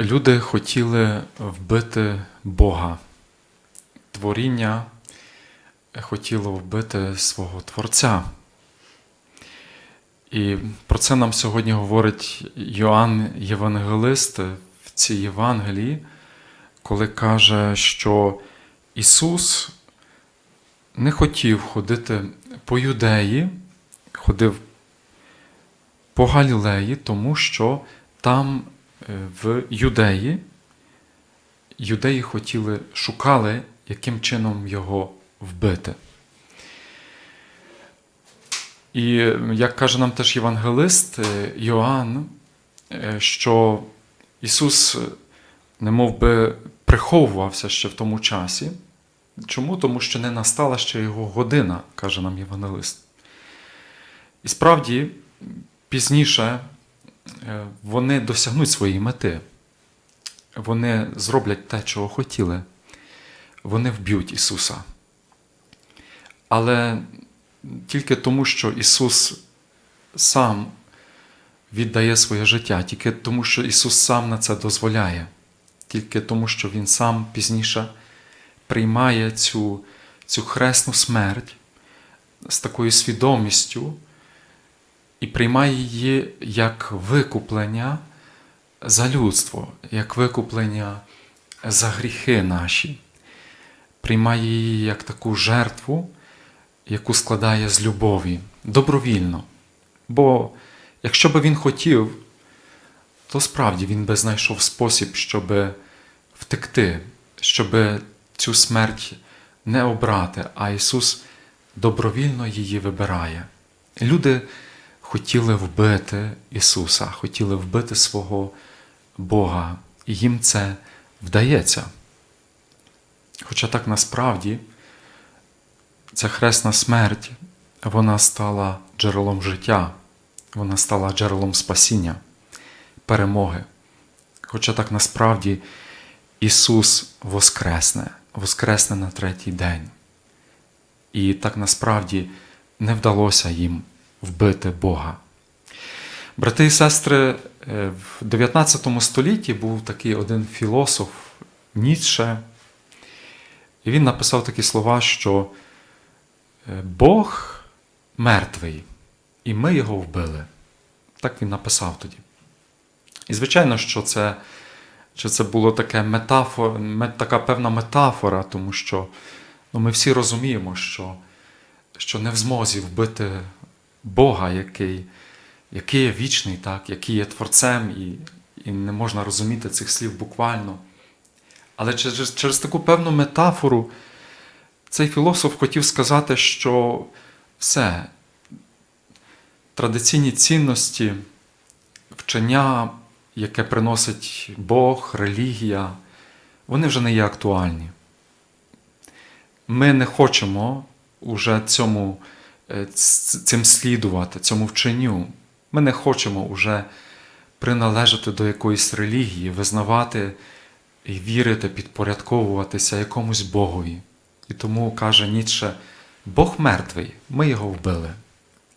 Люди хотіли вбити Бога. Творіння хотіло вбити свого Творця. І про це нам сьогодні говорить Йоанн Євангелист в цій Євангелії, коли каже, що Ісус не хотів ходити по юдеї, ходив по Галілеї, тому що там в юдеї юдеї хотіли, шукали, яким чином його вбити. І як каже нам теж євангелист е, Йоанн, е, що Ісус не мов би приховувався ще в тому часі. Чому? Тому що не настала ще його година, каже нам євангелист. І справді, пізніше е, вони досягнуть своєї мети. Вони зроблять те, чого хотіли. Вони вб'ють Ісуса. Але тільки тому, що Ісус сам віддає своє життя, тільки тому, що Ісус сам на це дозволяє, тільки тому, що Він сам пізніше приймає цю, цю хресну смерть з такою свідомістю і приймає її як викуплення за людство, як викуплення за гріхи наші, приймає її як таку жертву, яку складає з любові, добровільно. Бо якщо би він хотів, то справді він би знайшов спосіб, щоб втекти, щоб цю смерть не обрати, а Ісус добровільно її вибирає. Люди хотіли вбити Ісуса, хотіли вбити свого Бога, і їм це вдається. Хоча так насправді ця хресна смерть, вона стала джерелом життя, вона стала джерелом спасіння, перемоги. Хоча так насправді Ісус воскресне, воскресне на третій день. І так насправді не вдалося їм вбити Бога. Брати і сестри, в 19 столітті був такий один філософ Ніцше, і він написав такі слова, що Бог мертвий, і ми його вбили. Так він написав тоді. І, звичайно, що це що це було таке метафор, така певна метафора, тому що ну, ми всі розуміємо, що що не в змозі вбити Бога, який який є вічний, так, який є творцем, і і не можна розуміти цих слів буквально. Але через, через таку певну метафору цей філософ хотів сказати, що все, традиційні цінності, вчення, яке приносить Бог, релігія, вони вже не є актуальні. Ми не хочемо уже цьому, цим слідувати, цьому вченню. Ми не хочемо вже приналежати до якоїсь релігії, визнавати і вірити, підпорядковуватися якомусь Богові. І тому каже Ніцше, Бог мертвий, ми його вбили.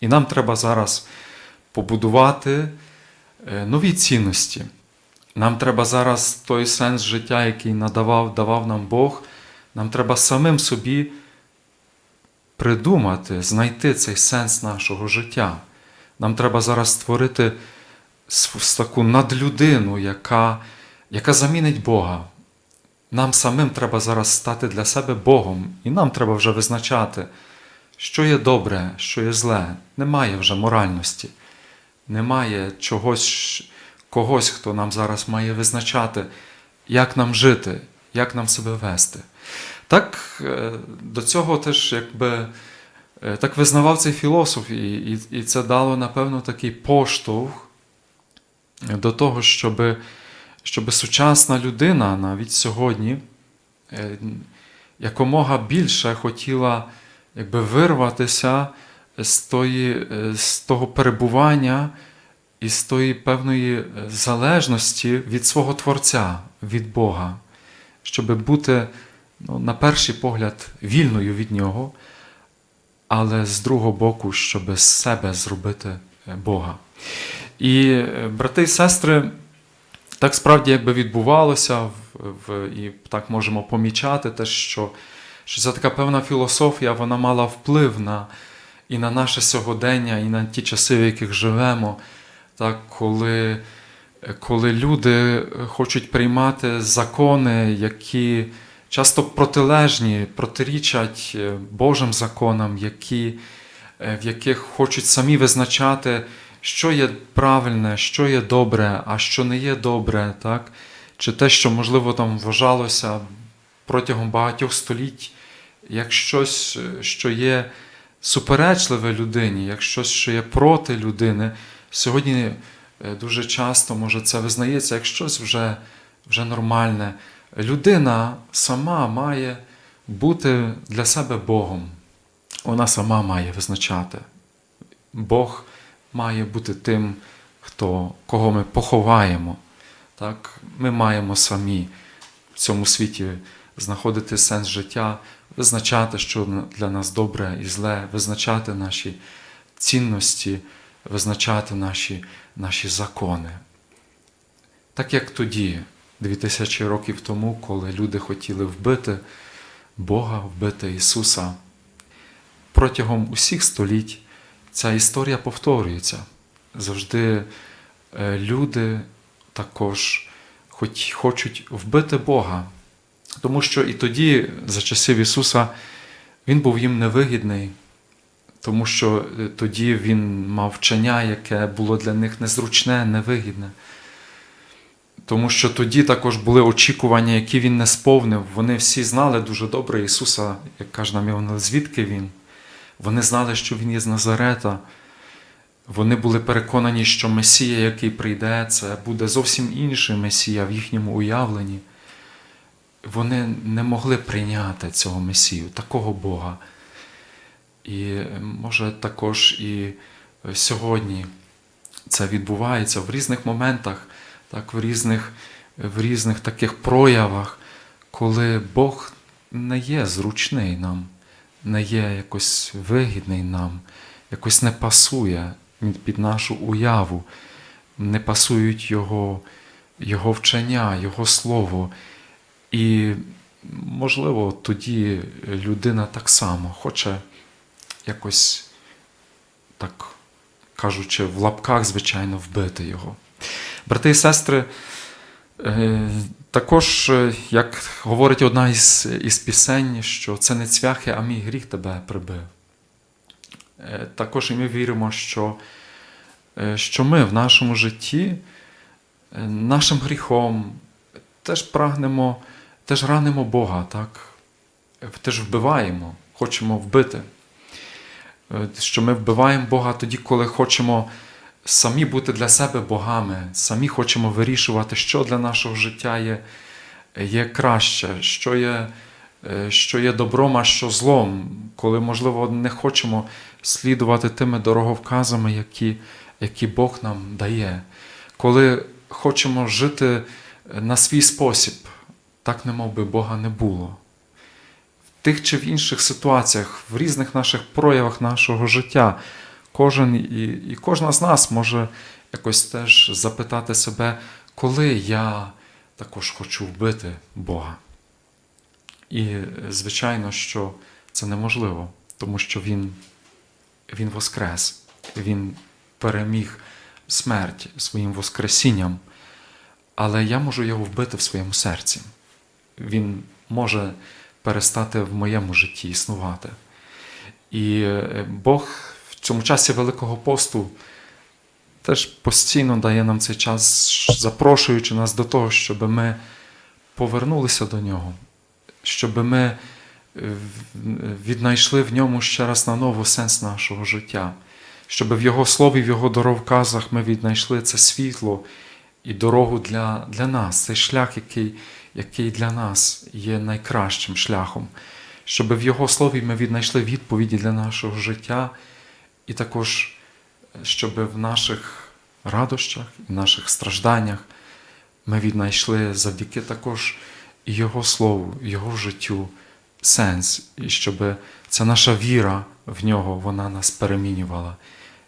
І нам треба зараз побудувати нові цінності. Нам треба зараз той сенс життя, який надавав, давав нам Бог, нам треба самим собі придумати, знайти цей сенс нашого життя. Нам треба зараз створити таку надлюдину, яка, яка замінить Бога. Нам самим треба зараз стати для себе Богом, і нам треба вже визначати, що є добре, що є зле. Немає вже моральності, немає чогось, когось, хто нам зараз має визначати, як нам жити, як нам себе вести. Так до цього теж якби. Так визнавав цей філософ, і, і, і це дало, напевно, такий поштовх до того, щоб щоб сучасна людина навіть сьогодні якомога більше хотіла якби, вирватися з, тої, з того перебування і з тої певної залежності від свого Творця, від Бога, щоб бути, ну, на перший погляд, вільною від Нього, але з другого боку, щоб з себе зробити Бога. І, брати і сестри, так справді якби відбувалося, в, і так можемо помічати те, що, що ця така певна філософія вона мала вплив на, і на наше сьогодення, і на ті часи, в яких живемо, так, коли, коли люди хочуть приймати закони, які часто протилежні, протирічать е, Божим законам, які, е, в яких хочуть самі визначати, що є правильне, що є добре, а що не є добре, так? чи те, що, можливо, там вважалося протягом багатьох століть, як щось, е, що є суперечливе людині, як щось, що є проти людини, сьогодні дуже часто може це визнається як щось вже, вже нормальне. Людина сама має бути для себе Богом. Вона сама має визначати. Бог має бути тим, хто, кого ми поховаємо. Так? Ми маємо самі в цьому світі знаходити сенс життя, визначати, що для нас добре і зле, визначати наші цінності, визначати наші, наші закони. Так як тоді, 2000 років тому, коли люди хотіли вбити Бога, вбити Ісуса, протягом усіх століть ця історія повторюється. Завжди е, люди також хоч, хочуть вбити Бога. Тому що і тоді, за часів Ісуса, Він був їм невигідний, тому що е, тоді Він мав вчення, яке було для них незручне, невигідне. Тому що тоді також були очікування, які він не сповнив. Вони всі знали дуже добре Ісуса, як каже нам Іван, звідки Він. Вони знали, що Він є з Назарета. Вони були переконані, що Месія, який прийде, це буде зовсім інший Месія в їхньому уявленні. Вони не могли прийняти цього Месію, такого Бога. І може також і сьогодні це відбувається в різних моментах, так, в різних, в різних таких проявах, коли Бог не є зручний нам, не є якось вигідний нам, якось не пасує під нашу уяву, не пасують Його, Його вчення, Його Слово. І, можливо, тоді людина так само хоче якось, так кажучи, в лапках, звичайно, вбити його. Брати і сестри, е, також, е, як говорить одна із, із пісень, що це не цвяхи, а мій гріх тебе прибив. Е, Також і ми віримо, що, що ми в нашому житті нашим гріхом теж прагнемо, теж ранимо Бога, так? Теж вбиваємо, хочемо вбити. Що ми вбиваємо Бога тоді, коли хочемо самі бути для себе богами, самі хочемо вирішувати, що для нашого життя є, є краще, що є, е, що є добром, а що злом, коли, можливо, не хочемо слідувати тими дороговказами, які, які Бог нам дає, коли хочемо жити на свій спосіб, так немов би Бога не було. В тих чи в інших ситуаціях, в різних наших проявах нашого життя, кожен і, і кожна з нас може якось теж запитати себе, коли я також хочу вбити Бога. І, звичайно, що це неможливо, тому що Він, він воскрес, Він переміг смерть своїм Воскресінням, але я можу його вбити в своєму серці. Він може перестати в моєму житті існувати. І е, Бог в цьому часі Великого посту теж постійно дає нам цей час, запрошуючи нас до того, щоб ми повернулися до нього, щоб ми е, віднайшли в ньому ще раз на ново сенс нашого життя, щоб в Його слові, в Його дороговказах ми віднайшли це світло і дорогу для, для нас, цей шлях, який, який для нас є найкращим шляхом, щоб в Його слові ми віднайшли відповіді для нашого життя, і також, щоб в наших радощах і наших стражданнях ми віднайшли завдяки також Його Слову, Його життю сенс, і щоб ця наша віра в нього вона нас перемінювала.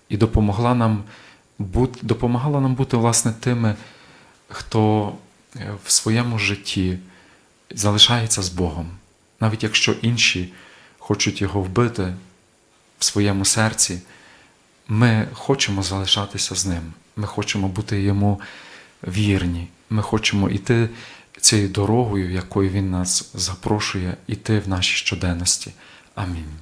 І допомогла нам бути, допомагала нам бути власне тими хто е, в своєму житті залишається з Богом, навіть якщо інші хочуть його вбити в своєму серці, ми хочемо залишатися з ним. Ми хочемо бути йому вірні. Ми хочемо йти цією дорогою, якою він нас запрошує, іти в нашій щоденності. Амінь.